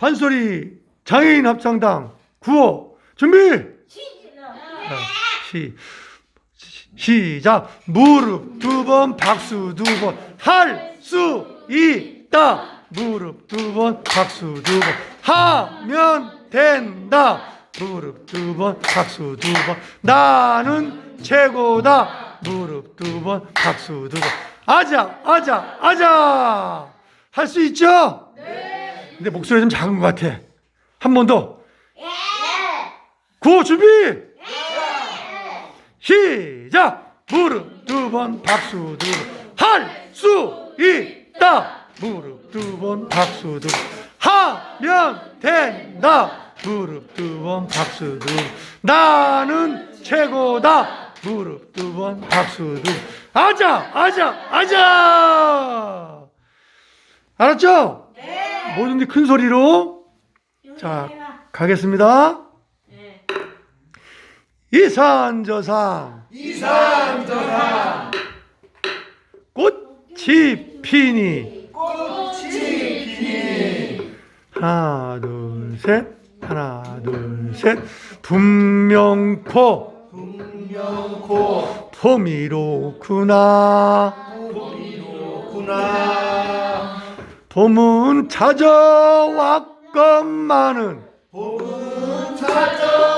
판소리 장애인 합창단 구호 준비! 시, 시- 시 작! 무릎 두 번 박수 두 번 할 수 있다! 무릎 두 번 박수 두 번 하면 된다! 무릎 두 번 박수 두 번 나는 최고다! 무릎 두 번 박수 두 번. 아자 아자 아자! 할 수 있죠? 네. 근데 목소리 좀 작은 것 같아. 한 번 더. 구호 준비. 시작. 무릎 두 번 박수 두 번. 할 수 있다. 무릎 두 번 박수 두 번. 하면 된다. 무릎 두 번 박수 두 번. 나는 최고다. 무릎 두 번 박수 두 번. 아자 아자 아자. 알았죠? 네. 뭐든지 큰 소리로. 자 가겠습니다. 이산저산. 이산저산. 꽃이 피니. 꽃이 피니. 하나 둘 셋. 하나 둘 셋. 분명코 분명코 봄이로구나. 구나 봄은 찾아왔건만은. 봄은 찾아왔건만은.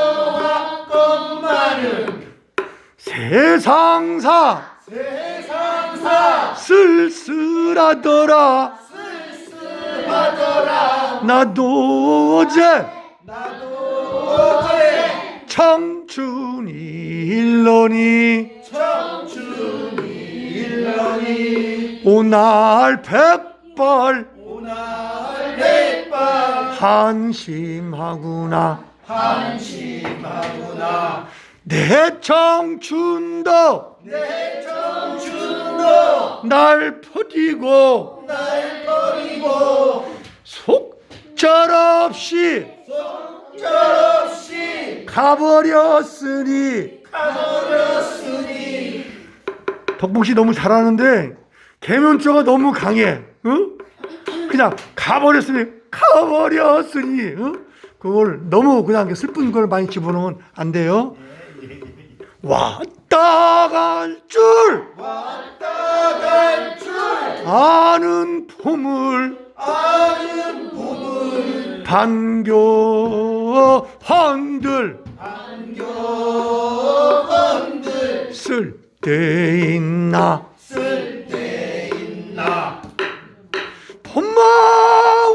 세상사. 세상사. 쓸쓸하더라. 쓸쓸하더라. 나도 어제 나도 어제 청춘이 일러니. 청춘이 일러니. 오날 백 발 오날 백발 한심하구나. 한심하구나. 내 청춘도. 내 청춘도. 날 버리고. 날 버리고. 속절없이. 속절없이. 가버렸으니. 가버렸으니. 덕봉 씨 너무 잘하는데 개면조가 너무 강해. 응? 그냥 가버렸으니 가버렸으니 응? 그걸 너무 그냥 슬픈 걸 많이 집어넣으면 안 돼요. 왔다 갈줄 왔다 갈줄 아는 봄을 아는 봄을 반겨 한들 안겨건들 쓸데 있나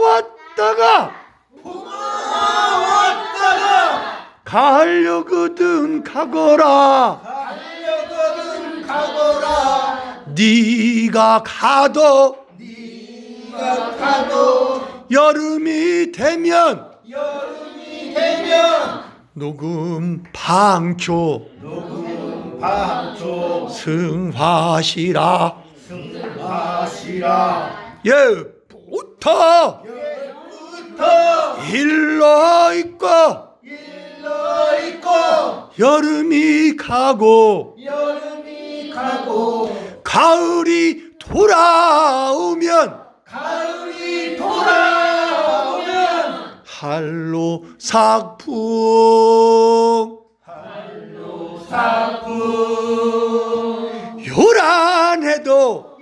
왔다가 왔다가 가려거든 가거라. 달려거든 가거라. 네가 가도 네가 가도 여름이 되면 여름이 되면 녹음 방초 녹음 방초 승화시라. 승하시라. 예 우타 일러 있고 일러 있고 여름이 가고 여름이 가고 가을이 돌아오면 가을이 돌아오면 할로 사풍. 할로 사풍. 요란해도